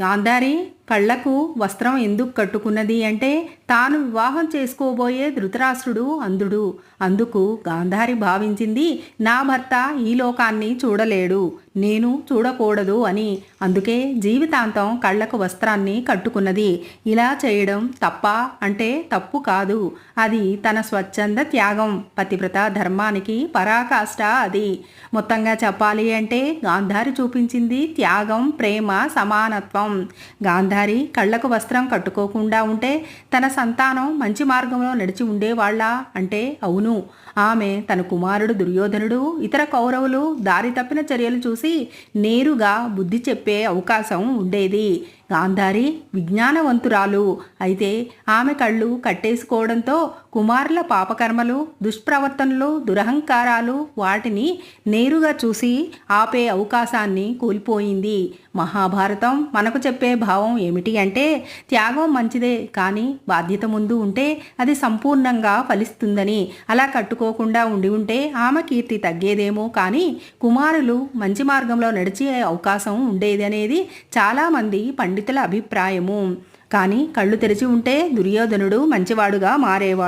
గాంధారి కళ్ళకు వస్త్రం ఎందుకు కట్టుకున్నది అంటే తాను వివాహం చేసుకోబోయే ధృతరాష్ట్రుడు అందుడు. అందుకు గాంధారి భావించింది నా భర్త ఈ లోకాన్ని చూడలేడు నేను చూడకూడదు అని. అందుకే జీవితాంతం కళ్ళకు వస్త్రాన్ని కట్టుకున్నది. ఇలా చేయడం తప్ప అంటే తప్పు కాదు. అది తన స్వచ్ఛంద త్యాగం పతివ్రత ధర్మానికి పరాకాష్ట అది. మొత్తంగా చెప్పాలి అంటే గాంధారి చూపించింది త్యాగం ప్రేమ సమానత్వం. గాంధారి కళ్ళకు వస్త్రం కట్టుకోకుండా ఉంటే తన సంతానం మంచి మార్గంలో నడిచి ఉండేవాళ్ళ అంటే అవును. ఆమె తన కుమారుడు దుర్యోధనుడు ఇతర కౌరవులు దారి తప్పిన చర్యలు చూసి నేరుగా బుద్ధి చెప్పే అవకాశం ఉండేది. గాంధారి విజ్ఞానవంతురాలు. అయితే ఆమె కళ్ళు కట్టేసుకోవడంతో కుమారుల పాపకర్మలు దుష్ప్రవర్తనలు దురహంకారాలు వాటిని నేరుగా చూసి ఆపే అవకాశాన్ని కోల్పోయింది. మహాభారతం మనకు చెప్పే భావం ఏమిటి అంటే త్యాగం మంచిదే కానీ బాధ్యత ముందు ఉంటే అది సంపూర్ణంగా ఫలిస్తుందని. అలా కట్టుకోకుండా ఉండి ఉంటే ఆమె కీర్తి తగ్గేదేమో కానీ కుమారులు మంచి మార్గంలో నడిచే అవకాశం ఉండేది అనేది చాలామంది పండితుల అభిప్రాయము. కానీ కళ్ళు తెరిచి ఉంటే దుర్యోధనుడు మంచివాడుగా మారేవాడు.